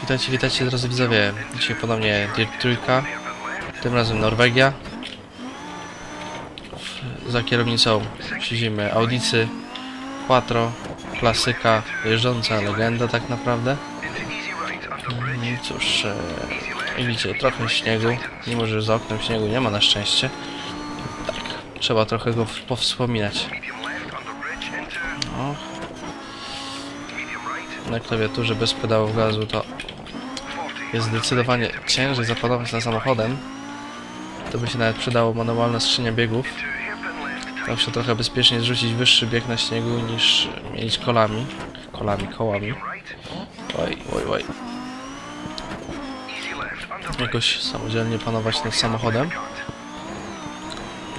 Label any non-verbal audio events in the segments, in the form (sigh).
Witajcie, witajcie drodzy widzowie. Dzisiaj ponownie Dirt Trójka. Tym razem Norwegia. Za kierownicą siedzimy Audicy, Quattro, klasyka, jeżdżąca legenda tak naprawdę. Mm, I cóż, e, widzicie, trochę śniegu, mimo że za oknem śniegu nie ma na szczęście. Tak, trzeba trochę go powspominać. No. Na klawiaturze bez pedałów gazu to jest zdecydowanie ciężej zapanować nad samochodem. To by się nawet przydało manualna skrzynia biegów. Zawsze trochę bezpieczniej zrzucić wyższy bieg na śniegu niż mieć kolami. Kolami, kołami. Oj, oj, oj. Jakoś samodzielnie panować nad samochodem.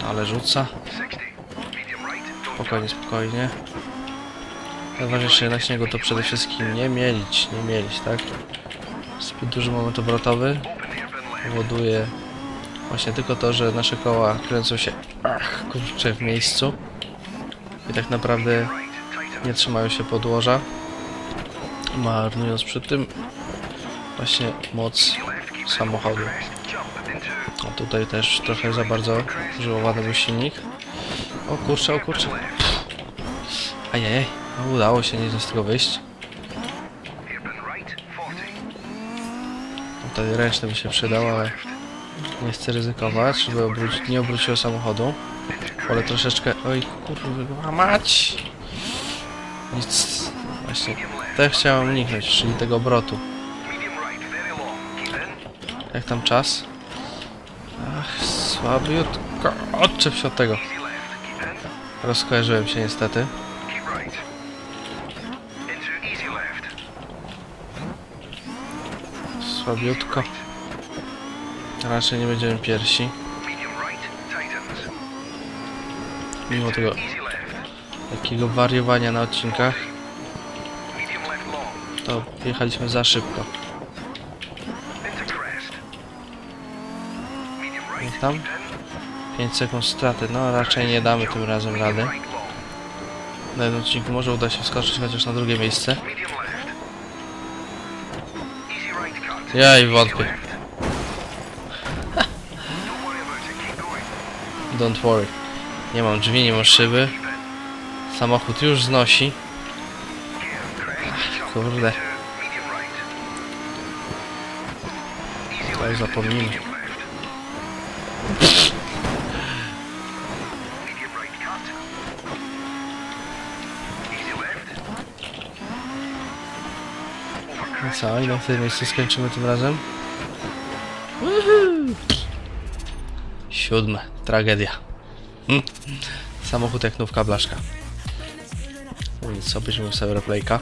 Ale rzuca. Spokojnie, spokojnie. Najważniejsze na śniegu to przede wszystkim nie mielić, nie mielić, tak? Zbyt duży moment obrotowy powoduje właśnie tylko to, że nasze koła kręcą się ach, kurczę w miejscu i tak naprawdę nie trzymają się podłoża marnując przy tym właśnie moc samochodu. A tutaj też trochę za bardzo używany był silnik. O kurczę, o kurczę. Ajajaj, no udało się nieźle z tego wyjść. Tutaj ręczny by się przydał, ale nie chcę ryzykować, żeby obrócić, nie obróciło samochodu. Ale troszeczkę... Oj, kurwa mać! Nic... Właśnie... To chciałem uniknąć, czyli tego obrotu. Jak tam czas? Ach, słabiutko. Odczep się od tego. Rozkojarzyłem się niestety. Słabiutko. Raczej nie będziemy piersi. Mimo tego takiego wariowania na odcinkach, to jechaliśmy za szybko. Jak tam? 5 sekund straty. No raczej nie damy tym razem rady. Na jednym odcinku może uda się wskoczyć chociaż na drugie miejsce. Ja i wątpię. Don't worry. Nie mam drzwi, nie mam szyby. Samochód już znosi. Ach, kurde. To. No co, i na tym miejscu skończymy tym razem? Woohoo! Siódme. Tragedia. Hm. Samochód jak nówka blaszka. No Nic, obejrzymy sobie replayka.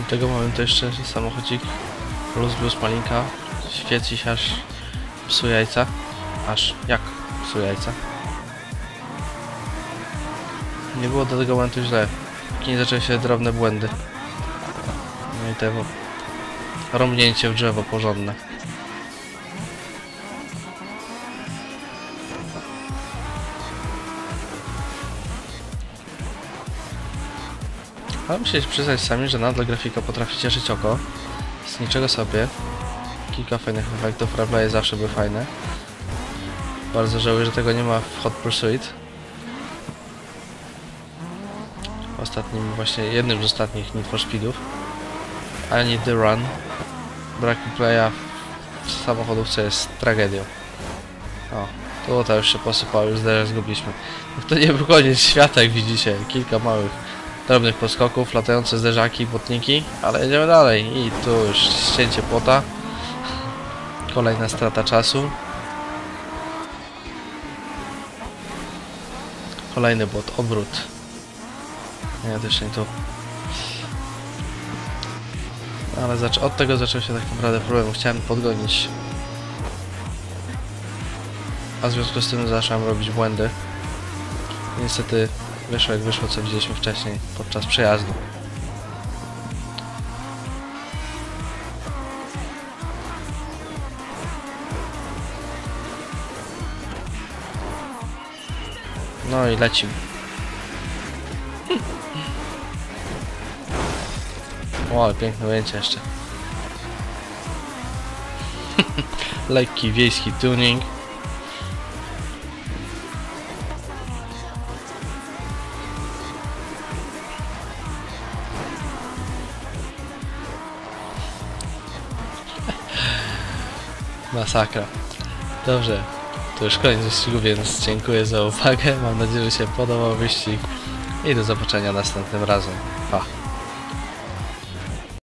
No tego momentu jeszcze samochodzik plus plus malinka świeci się aż psuje jajca. Aż jak psuje jajca? Nie było do tego momentu źle. Póki nie zaczęły się drobne błędy. No i tego rąbnięcie w drzewo porządne. Ale musieli przyznać sami, że nadal grafika potrafi cieszyć oko. Z niczego sobie. Kilka fajnych efektów, replaye zawsze były fajne. Bardzo żałuję, że tego nie ma w Hot Pursuit. Ostatnim, właśnie jednym z ostatnich Need for Speedów. I Need the Run. Brak playa w samochodówce jest tragedią. O, tu to już się posypało, już zaraz zgubiliśmy. To nie był koniec świata, jak widzicie. Kilka małych drobnych podskoków, latające zderzaki, błotniki, ale jedziemy dalej i tu już ścięcie płota. Kolejna strata czasu. Kolejny błot, obrót. Nie, też nie tu. Ale od tego zaczął się tak naprawdę problem. Chciałem podgonić. A w związku z tym zacząłem robić błędy. Niestety wyszło jak wyszło, co widzieliśmy wcześniej podczas przejazdu. No i lecimy. O, ale piękne ujęcie jeszcze. (laughs) Lekki wiejski tuning. Masakra. Dobrze, to już koniec wyścigu, więc dziękuję za uwagę. Mam nadzieję, że się podobał wyścig i do zobaczenia następnym razem. Pa!